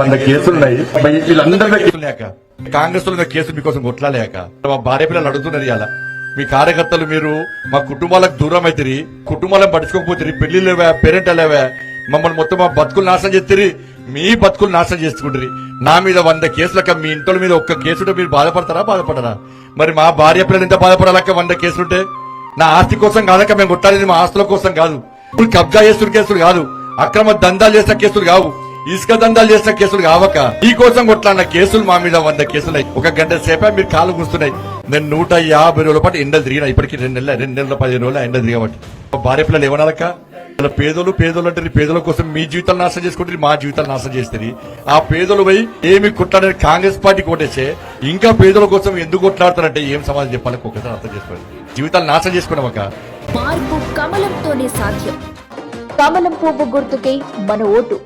వంద కేసులున్నాయి. మరి కేసులు లేక కాంగ్రెస్లో కేసులు మీకోసం కొట్లాలేక మా భార్య పిల్లలు అడుగుతున్నది అలా మీ కార్యకర్తలు మీరు మా కుటుంబాలకు దూరం అవుతుంది కుటుంబాలను పట్టించుకోకపోతే పెళ్ళి లేవా పేరెంట్ లేవా మమ్మల్ని మొత్తం మా బతుకులు నాశనం చేస్తారు మీ బతుకులు నాశనం చేసుకుంటారు నా మీద వంద కేసులక మీ ఇంట్లో మీద ఒక్క కేసుంటే మీరు బాధపడతారా బాధపడరా? మరి మా భార్య పిల్లలు ఎంత బాధపడాలక్క వంద కేసులుంటే నా ఆస్తి కోసం కాదక్క మేము కొట్టాలి మా ఆస్తుల కోసం కాదు. కబ్జా చేస్తున్న కేసులు కాదు. అక్రమ దందాలు చేసిన కేసులు కావు. ఇసుక దందాలు చేసిన కేసులు కావక ఈ కోసం కొట్లాడిన కేసులు మా మీద వంద కేసులు. ఒక గంట సేపే మీరు కాలు కూస్తున్నాయి నేను నూట యాభై రోజుల పాటు ఎండలు తిరిగిన ఇప్పటికి రెండు నెలల రెండు నెలల పదిహేను రోజులు ఎండలు తిరగబట్టి భార్య పిల్లలు ఏమన్నారక్క ఇలా పేదలు పేదలు అంటే పేదల కోసం మీ జీవితాలు నాశనం చేసుకుంటారు మా జీవితాలు నాశనం చేస్తారు. ఆ పేదలు పోయి ఏమి కొట్లాడని కాంగ్రెస్ పార్టీ కొట్టేస్తే ఇంకా పేదల కోసం ఎందుకు కొట్లాడతారంటే ఏం సమాధానం చెప్పాలి ఒకసారి అర్థం చేసుకోండి. జీవితాలు నాశనం చేసుకున్నాం ఒక మార్పు కమలంతోనే సాధ్యం. కమలం పువ్వు గుర్తుకే మన ఓటు.